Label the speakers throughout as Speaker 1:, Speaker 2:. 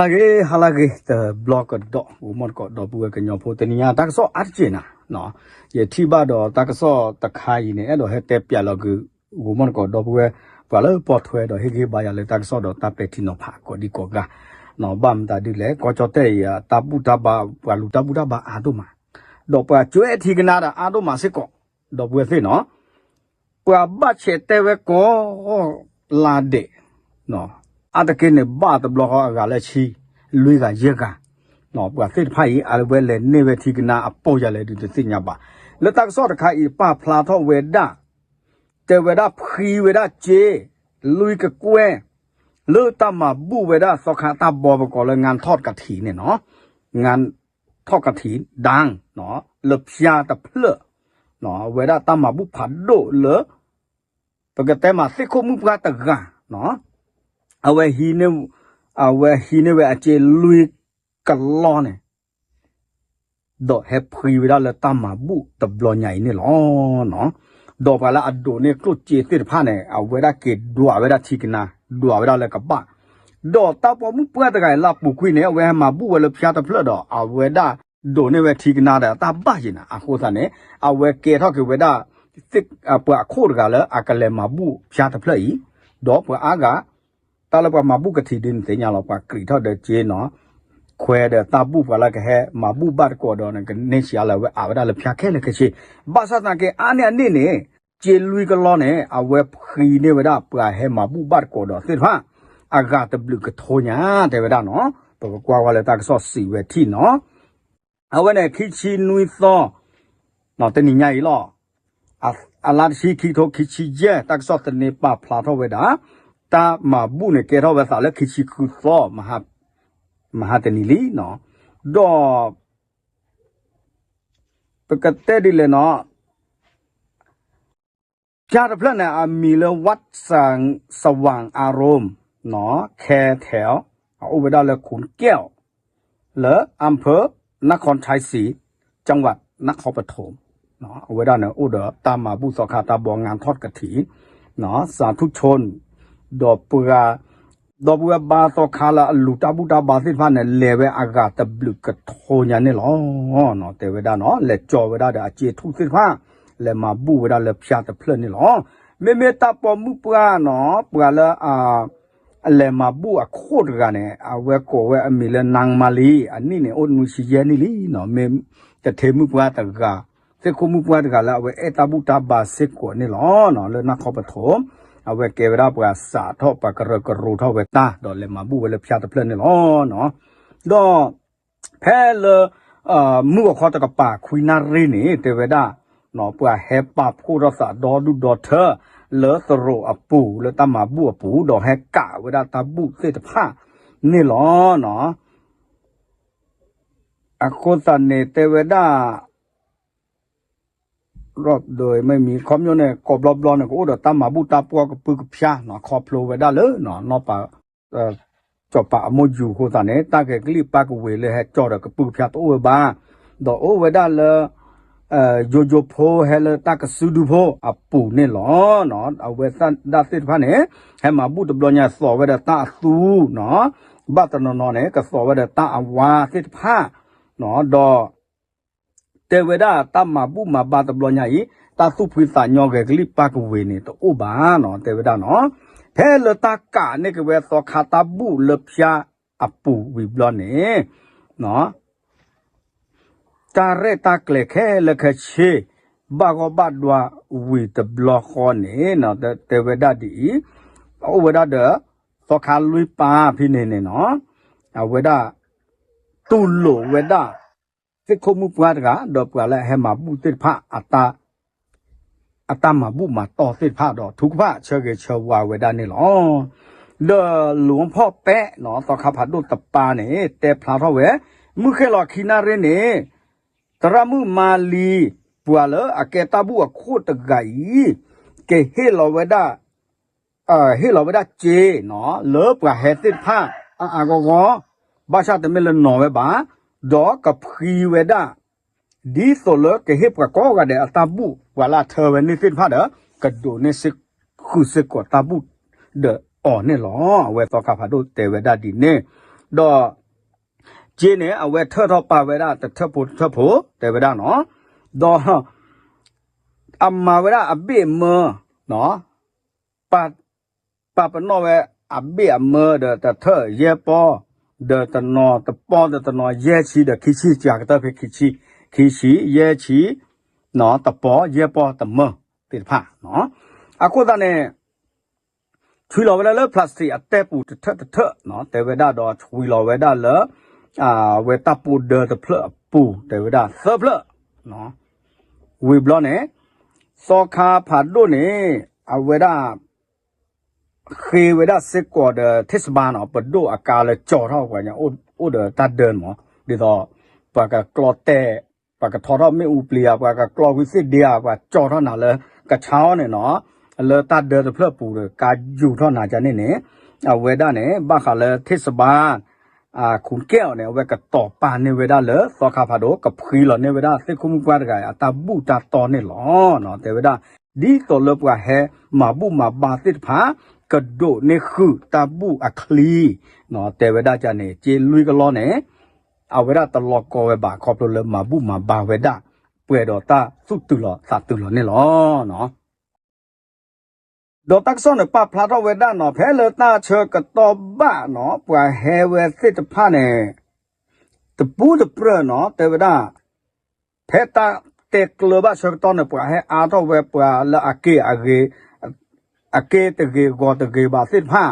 Speaker 1: လာကေဟာလာကေတဘလော့ကတော့ဝမတ်ကတော့ဘူးကညောဖို့တနီယာတက်ဆော့အတ်ချင်နာနော်ယတိဘတော့တက်ဆော့တခိုင်းနေအဲ့တော့ဟဲ့တက်ပြလောက်ကူဝမတ်ကတော့ဘူးဘာလို့ပေါ်ထွဲတော့ဟေကေဘာရလေတက်ဆော့တော့တပ်ပက်တီနော်ဖာကိုဒီကောကနော်ဘမ်တာဒီလေကောချတဲ့ရတပုတဘာဘာလူတပုတဘာအာတို့မှာတော့ပွာကျွဲ အတကိနေဘာတဘလောကလည်းချီလွေကရက်ကနော်ပွာစိတ်ဖိုင်အလဘဲလေနေဝတိကနာအပေါ်ရလေဒီသိညာပါလတက်စောတခိုင်ပဖလာထောဝေဒတေဝဒဖီဝေဒချေလွေကကွဲလေတမဘူဝေဒစောခတာဘောဘကောလေငန်ထော့ကတိနေနော်ငန်ထော့ကတိဒန်းနော်လေပြာတဖလနော်ဝေဒတမဘူဖတ်ဒိုလေပကတဲမှာသိခုမှုပကတကနော် အဝဲဟီနေအဝဲဟီနေဝဲအချေလူကလောနေတော့ဟက်ဖရီဝရလတမဘူးတဘလညိုင်နေလောနော်တော့ပါလာအဒိုနေကလုချေတိဖာနေအဝဲရကေဒွာဝဲရချီကနာဒွာဝဲရလကပတော့တပ်ပေါ်မှုပွက်တကယ်လပူခွိနေဝဲမှာဘူးဝဲလဖျားတဖလတော့အဝဲဒဒိုနေဝဲချီကနာတာတပရင်နာအခုသနေအဝဲကေထောက်ကေဝဲဒစစ်အပွားခိုးကလည်းအကလည်းမှာဘူးဖျားတဖလဤတော့ပွားအားက ta la pa ma bu ka thi din te nya la pa kri tho de che no khwe de ta bu pa la ka he ma bu ba ko do ne ka ne sia la we a ba da la phya khe le ka che ba sa ta ke a ne ne ne che lui ka lo ne a we khi ne we da pa he ma bu ba ko do se pha a ga ta blu ka tho nya de we da no pa kwa wa le ta ka so si we thi no a we ne khi chi nui tho no te ni nya yi lo ตามาบุเนี่ยเกเราเวสาแล้วคิชิคุซอมหามหาเตนิลีเนาะดอปกติดิเลยเนาะญาติเพื่อนเนี่ยมีเลวัดสังสว่างอารมณ์เนาะแค่แถวเอาไปได้เลยขุนแก้วเหลืออำเภอนครชัยศรีจังหวัดนครปฐมเนาะเอาไวได้เนาะอุดรตามมาบุอคาตาบองงานทอดกระถินเนาะสาธุชน do pura do pura ba to khala lu ta bu ta ba sit pha ne le we aga ta blu ka tho nya ne lo no te we da no le cho we da da a che thu sit pha le ma bu we da le phya ta phlet ne lo me me ta po mu pura no pura la a အလဲမဘူးအခုတကနေအဝဲကိုဝဲအမီလဲနန်းမလီအနိနေအုတ်နူရှိရဲနီလီနော်မေတထေမှုပွားတကစေခုမှုပွားတကလာဝဲအတဘူးတာဘာစစ်ကိုနေလောနော်လဲနခောပထုံး အဝဲကေဗရာပကစာထောပကရကရူထောဝဲတာတော့လေမဘူးဝဲလေဖျားတဖလက်နေလောနော်တော့ဖဲလအာမူကခေါ်တကပါခွိနာရင်းနေတေဝဒနော်ပွာဟဲပပ်ကိုရစာဒေါ်ဒူဒေါ်သလေသရိုအပူလေတမဘူးအပူဒေါ်ဟဲကဝဒတဘူးစေတဖာနေလောနော်အခေါ်တနေတေဝဒ รอบโดยไม่มีคอมยนเนี่ยกบรอบรอนเนี่ยก็โอ้เดี๋ยวตามมาบูตาปัวกับปืนกับพยาหนอคอพลูไปได้เลยหนอนอปะเอ่อจอบปะมวยอยู่โคตรเนี่ยตาแกกลีบปากเวเลยฮะจอดกับปืนพยาตัวเอบ้าดอกโอ้ไว้ได้เลยเอ่อโยโยโพเฮลตากสุดูโพอปูเนี่ยหรอหนอเอาเวสันดาสิทพันเนี่ยให้มาบูตบลอนยาสอเวดตาสูหนอบัตรนอนเนี่ยก็สอเวดตาอวาสิทพาหนอดอ ဘူးလဖျာအပူဝီဘလနေနော်ตาเรตาเกลแค่ละคเชบากบัดวาวีตบล็อกคอนี่เนาะเตเวดาดีโอเวดาเดสคาลุยปาพี่เนเนเนาะอเวดาตุโลเวดาสิคมุปวาดกาดอกกว่าและให้มาบุติพระอัตตาอัต ตามาบุมาต่อสิพระดอกทุกพระเชเกเชวาเวดานี่หรอเดหลวงพ่อแปะเนาะต่อขับผัดดุตปาเนี่ยแต่พระเท่าเวมือเคลอขีนาเรเนี่ย တရမှုမာလီပွာလအကေတဘူးအခုတဂိုင်ကေဟေလောဝဒအာဟေလောဝဒချေနော်လောပွာဟေတစ်ဖာအာဂောဂောဘာသာတမလနော်ဝဲပါ ဒေါ်ကဖီဝဒဒီဆိုလကေဟေပကောကတဲ့အတဘူးဝလာသဝနိစစ်ဖာဒကဒိုနေစစ်ခုစစ်ကောတဘူးဒအော်နေလောဝဲတော့ကဖာဒိုတေဝဒဒီနေတော့ဂျင်းနဲ့အဝဲထထပါဝဲတာတထဖို့ထဖို့တေဝဒနော်တော့အမဝဲအဘေမနော်ပတ်ပပနောဝဲအဘေအမဒတထရေပေါ် ဒတနောတပေါ်ဒတနောရဲချီဒခိချီကြာကတဖေခိချီခိချီရဲချီနော်တပေါ်ရဲပေါ်တမတိဖာနော်အခုတနဲ့ချွေလော်ဝဲလာပလတ်စတစ်အတက်ပူတထတထနော်တေဝဒတော့ချွေလော်ဝဲဒါလာအာဝဲတပ်ပူဒတဖလပူတေဝဒသဖလနော်ဝေဘလနဲ့စောခါဖာဒိုနေအဝဲဒါ ခေဝဲဒါစစ်ကောဒသစ်ဘာနော်ပဒိုအကာလေကြော်တော့ကွာညာအိုအိုဒတတ်ဒန်မောဒီတော့ပကကလော့တဲပကထော်တော့မေဥပလီယာပကကလော့ဝိစစ်ဒီယာကွာကြော်တော့နာလေကချောင်းနေနော်အလတတ်တဲ့ဖလပူကာယူထောနာကြနေနေအဝေဒနဲ့ဘာခလဲသစ်ဘာအာခုန်ကဲနေဝဲကတော့ပါနေဝေဒလဲသောခါဖာတော့ကဖီလနေဝေဒသစ်ခုမကွာတကအတဘူတာတော်နေလောနော်တေဝေဒဒီတော်လပွားဟဲမဘူမဘာသစ်ဖာ ကဒိုနေခုတဘူအခလီနော်တေဝဒကြနေကျေလွေကလောနေအဝရတလောကောဝဘာခေါပလမဘူမဘာဝဒပွေတော်တာသုတုလောသတုလောနေလောနော်ဒေါ်တက်ဆွန်ပပလာတော်ဝဒနော်ဖဲလတာချေကတော်ဘနော်ပွာဟဲဝဲစစ်တဖနေတပူတပရနော်တေဝဒဖဲတာတက်ကလဘဆောက်တော်နေပွာဟဲအာတော်ဝဲပွာလာအကေအကေ အကေတကေကောတကေပါစစ်ဖာ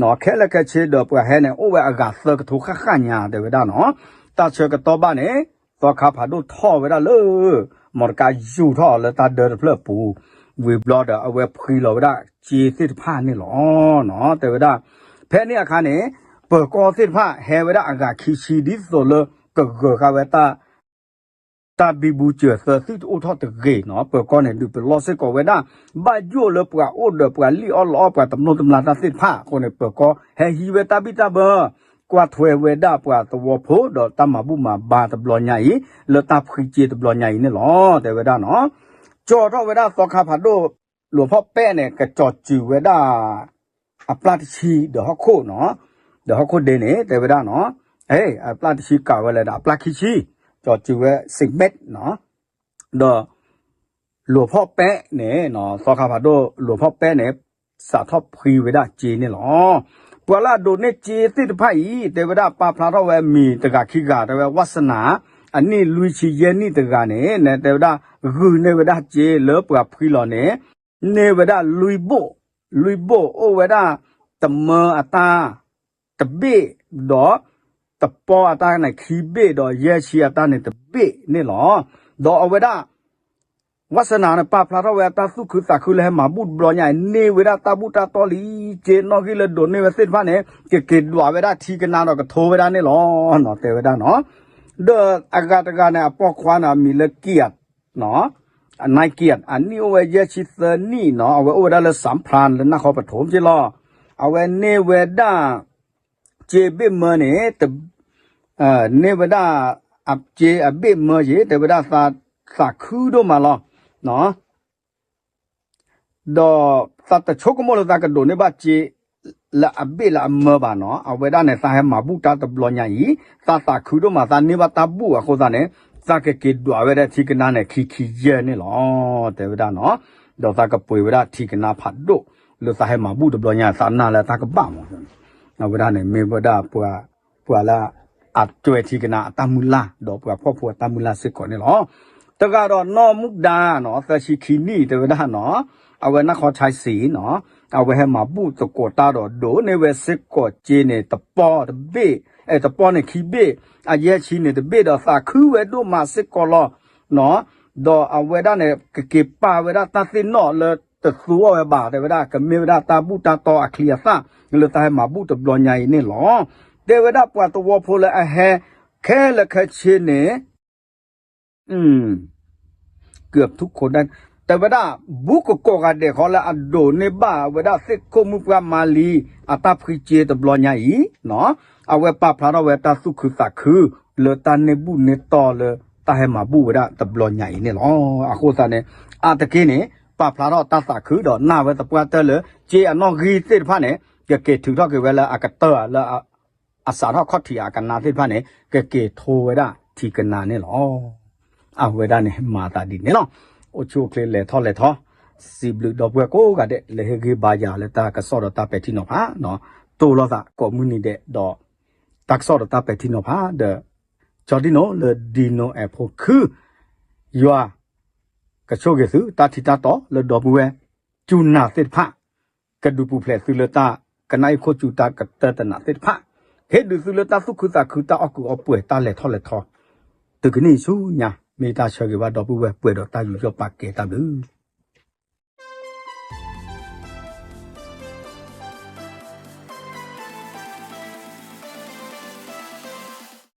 Speaker 1: နော်ခဲလကချေတော့ပဟဲနဲ့ဥဝဲအကသကထုခခညာတဲ့ဝဒနော်တချေကတော့ပါနဲ့တော့ခါဖာတို့ထော်ဝဲလို့မော်ကာယူထော်လတာဒယ်ဖလပူဝေဘလော့ဒ်အဝဲဖီလော်ဝဒခြေစစ်ဖာနဲ့လောနော်တဲ့ဝဒဖဲနဲ့အခါနဲ့ပကောစစ်ဖာဟဲဝဒအကခီချီဒီဆိုလကဂခဝဲတာ ตาบิบูเจอเสือสุดอุทอตเกเนาะเปิดก้อนเนี่ยดูเป็นลอสิกอเวด้าบาโยเลยปะโอดเลยปะลี่ออลอปะตำนวนตำลาตาสิผ้าคนเนี่ยเปิดก้อแฮฮีเวตาบิตาเบอร์กว่าถวยเวด้าปะตัวโพดอตามาบุมาบาตบลอใหญ่เลตาพริจีตบลอใหญ่เนี่ยหรอแต่เวด้าเนาะจอทอเวด้าสอคาพาโดหลวงพ่อแป้เนี่ยกระจอดจิวเวด้าอปลาติชีเดอฮอกโคเนาะเดอฮอกโคเดเนี่ยแต่เวด้าเนาะเฮ้ยอปลาติชีกาวเวลาดาปลาคิชี จอดจิวเวสิงเม็ดเนาะเดหลวงพ่อแป้เนี่ยเนาะสอคาพาโดหลวงพ่อแป้เนี่ยสาทอพรีเวดาจีเนี่ยเนาะปวลาโดเนี่ยจีติดไผ่แต่เวดาปาพลาทอเวมีตะกะคิกาแต่เววาสนา อันนี้ลุยชีเยนี่ตะกาเนี่ยเนี่ยแต่ว่ากูเนี่ยว่าเจเลปกับพี่หลอเนี่ยเนี่ยว่าลุยโบลุยโบโอว่าตะเมออตาตะเบดอ ตะปออตาเนี่ยคีเบดอเยชีอตาเนี่ยตะเบเนี่ยหรอดอเอาว่าวัสนาเนี่ยปาพลาทเวตาสุขุสักคือเลยมาบุดบลอใหญ่เนี่ยเวลาตาบุตาตอลีเจนอกิเลโดนเนี่ยเวสิฟ้าเนี่ยเกเกดว่าเวลาทีกันนาดอกโทเวลาเนี่ยหรอเนาะแต่เวลาเนาะ เดออากาตกาเนี่ยปอกควานามีเลเกียดเนาะอันนายเกียดอันนี้เอาไว้เยชิเซนี่เนาะเอาไว้โอ้ได้ละสัมพรานแล้วนะเขาปฐมจิลอเอาไว้เนเวดา ကျေပိမနေတအာနေဝဒအကျေအပိမရေတဝဒသာသခုတို့မလားနော်တော့သတ်တချိုကမလို့တကဒိုနေပါကျေလာအပိလာမဘာနော်အဝေဒနဲ့သာဟမဘူးတာတဘလညာဤသာသခုတို့မှာသာနေပါတဘူးအခေါ်စားနဲ့သကကေဒွာဝဲတဲ့ ठी ကနာနဲ့ခီခီရဲနဲ့လောတေဝဒနော်တော့သကပွေဝဒ ठी ကနာဖတ်တို့လို့သာဟမဘူးတဘလညာသာနာလဲသကပမော kana phat do lo sa he ma bu de blo nya sa na la ta ka ba mo aweda ne me weda pwa pwa la အကျွဲတီကနာတမူလာတော့ပွားဖော့ဖော့တမူလာစစ်ကောနေလောတကတော့နော်မုဒါနော်သရှိခီနီတဝဒနော်အဝဲနခေါ်ချိုင်စီနော်အဝဲဟမပုတကောတာတော့ဒိုနေဝဲစစ်ကောဂျင်းနေတပေါ်တဘေအဲတပေါ်နေခီဘေအရဲချီနေတဘေတော့သာခူးဝဲတို့မှာစစ်ကောလောနော်တော့အဝဲဒနဲ့ကကေပါဝဲဒတသင်းနော်လေ สัวไว้บาแต่เวลากเมเวลาตาบุตาตออเคลียซะเลตาให้มาบุตบลอใหญ่นี่หรอแต่เวลาปวดตัวพลอะแฮแค่ละแค่เชนเนอืม เกือบทุกคนนั้นแต่เวลาบุกโกกันเด็กเขาละอดโดในบ้าเวลาเซ็กโคมุกามาลีอัตาพริเจตบลอใหญ่เนาะเอาเวปาพระเราเวตาสุขุสักคือเลตันในบุญในต่อเลยตาให้มาบุเวลาตบลอใหญ่เนี่ยหรออาโคซาเนี่ยอาตะเกเนี่ย ปาพระตาสักคือดอกหน้าเวตปวาเตเลยเจอันนอกีเตพะเนี่ยเกเกถือทอกเวลาอากาเตอละ အစာတော့ခေါတီအကနာသိဖာနေကဲကေထိုဝဒတီကနာနေလောအဝဒနေမာတာဒီနေလောအချိုကလေးလေထောလေထောစီဘလူတော့ဘွယ်ကိုကတဲ့လေဟေဂေဘာယာလေတာကစောတော့တာပက်တီနော်ဟာနော်တိုလောတာကောမြူနီတဲ့တော့တက်စောတော့တာပက်တီနော်ဟာတဲ့ဂျော်ဒီနိုလေဒီနိုအဖိုခူယွာ ကချိုကေစုတာတီတာတော့လေတော့ဘွယ်ကျူနာစစ်ဖာကဒူပူဖလက်စုလတာကနိုင်ခိုချူတာကတတနာစစ်ဖာဟေဒူစုလတာစုခုတာခုတာအကူအပွေတာလေထောလေထောတကနိစုညာမေတာချေကေဘာတော့ဘွယ်ပွေတော့တာယူရောပါကေတာဘူး